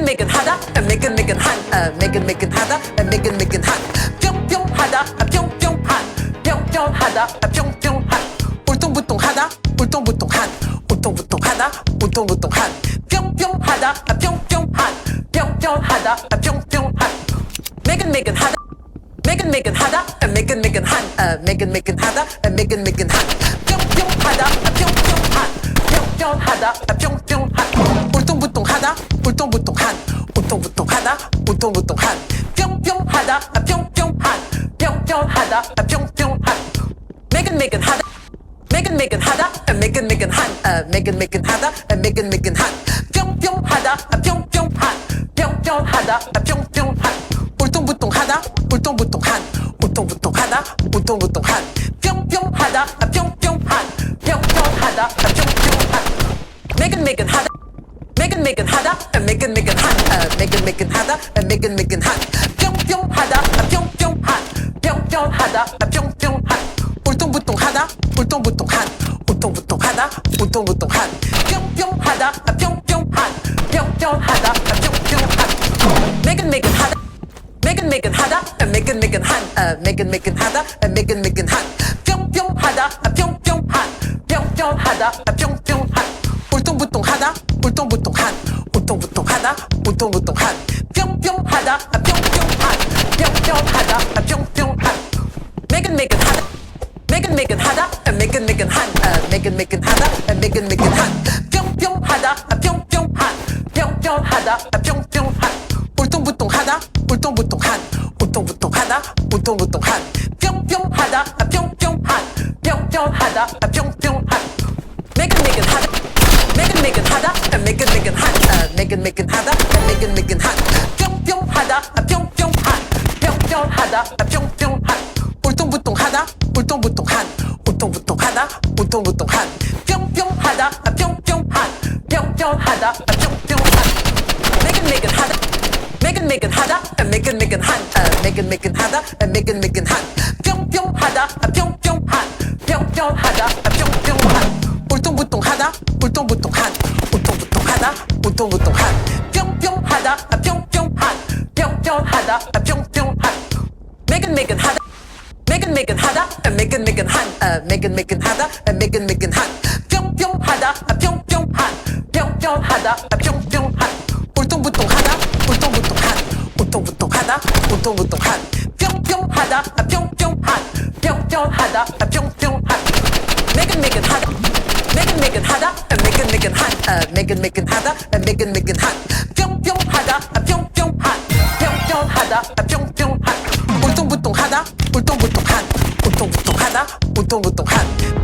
매끈매끈하다. 매끈매끈한 매끈매끈하다. 매끈매끈한. 뿅뿅하다. 뿅뿅한. 뿅뿅하다. 뿅뿅한. 울퉁불퉁하다. 울퉁불퉁한. 울퉁불퉁하다. 울퉁불퉁한. 뿅뿅하다. 뿅뿅한. 뿅뿅하다. 뿅뿅한. 매끈매끈하다. 매끈매끈하다. 매끈매끈한. 매끈매끈하다. 매끈매끈한. 뿅뿅하다. 뿅뿅한. 뿅뿅하다. 뿅뿅한. 울퉁불퉁하다 울퉁불퉁한 울퉁불퉁하다 울퉁불퉁한 뿅뿅하다 뿅뿅한 뿅뿅하다 뿅뿅한 매끈매끈하다 매끈매끈하다 매끈매끈한 매끈매끈하다 매끈매끈한 뿅뿅하다 뿅뿅한 뿅뿅하다 뿅뿅한 울퉁불퉁하다 울퉁불퉁한 울퉁불퉁하다 울퉁불퉁한 뿅뿅하다 뿅뿅한 뿅뿅하다 뿅뿅한 매끈매끈하다 매끈매끈 하다 매끈매끈한 매끈매끈하다 매끈매끈한 뿅뿅 하다 뿅뿅한 뿅뿅 하다 뿅뿅한 울퉁불퉁 하다 울퉁불퉁한 울퉁불퉁 하다 울퉁불퉁한 뿅뿅 하다 뿅뿅한 뿅뿅 하다 뿅뿅한 매끈매끈하다 매끈매끈하다 매끈매끈한 매끈매끈하다 매끈매끈한 뿅뿅 하다 뿅뿅한 뿅뿅 하다 뿅뿅한 울퉁불퉁 하다 울퉁불퉁한 울퉁불퉁하다 울퉁불퉁한. 뿅뿅하다 뿅뿅한. 뿅뿅하다 뿅뿅한. 매끈매끈하다 매끈매끈하다 매끈매끈한. 매끈매끈하다 매끈매끈한. 뿅뿅하다 뿅뿅한. 뿅뿅하다 뿅뿅한. 울퉁불퉁하다 울퉁불퉁한. 울퉁불퉁하다 울퉁불퉁한. 뿅뿅하다 뿅뿅한. 뿅뿅하다 뿅뿅한. 매끈매끈하다 매끈매끈하다. 매끈매끈한 매끈매끈하다. 매끈매끈한 뿅뿅 하다. 뿅뿅한. 뿅뿅 하다. 뿅뿅한. 울퉁불퉁 하다. 울퉁불퉁 한. 울퉁불퉁 하다. 울퉁불퉁 한. 뿅뿅 하다. 뿅뿅 한. 뿅뿅 하다. 뿅뿅한. 매끈매끈하다. 매끈매끈하다. 매끈매끈한. 매끈매끈하다. 매끈매끈한. 뿅뿅 하다. 뿅뿅 한. 뿅뿅 하다. 뿅뿅 한. 울퉁불퉁 하다. 울퉁불퉁 한 울퉁불퉁하다 울퉁불퉁한 뿅뿅하다 뿅뿅한 뿅뿅하다 뿅뿅한. 매끈매끈하다 매끈매끈하다 매끈매끈한 매끈매끈하다 매끈매끈한. 뿅뿅하다 뿅뿅한 뿅뿅하다 뿅뿅한. 울퉁불퉁하다 울퉁불퉁한 울퉁불퉁하다 울퉁불퉁한. 뿅뿅하다 뿅뿅한 뿅뿅하다 뿅뿅한. 매끈매끈하다 매끈매끈하다 매끈매끈한 매끈매끈하다. 매끈매끈한 뿅뿅하다. 뿅뿅한 뿅뿅하다. 뿅뿅한 울퉁불퉁하다. 울퉁불퉁한 울퉁불퉁하다. 울퉁불퉁한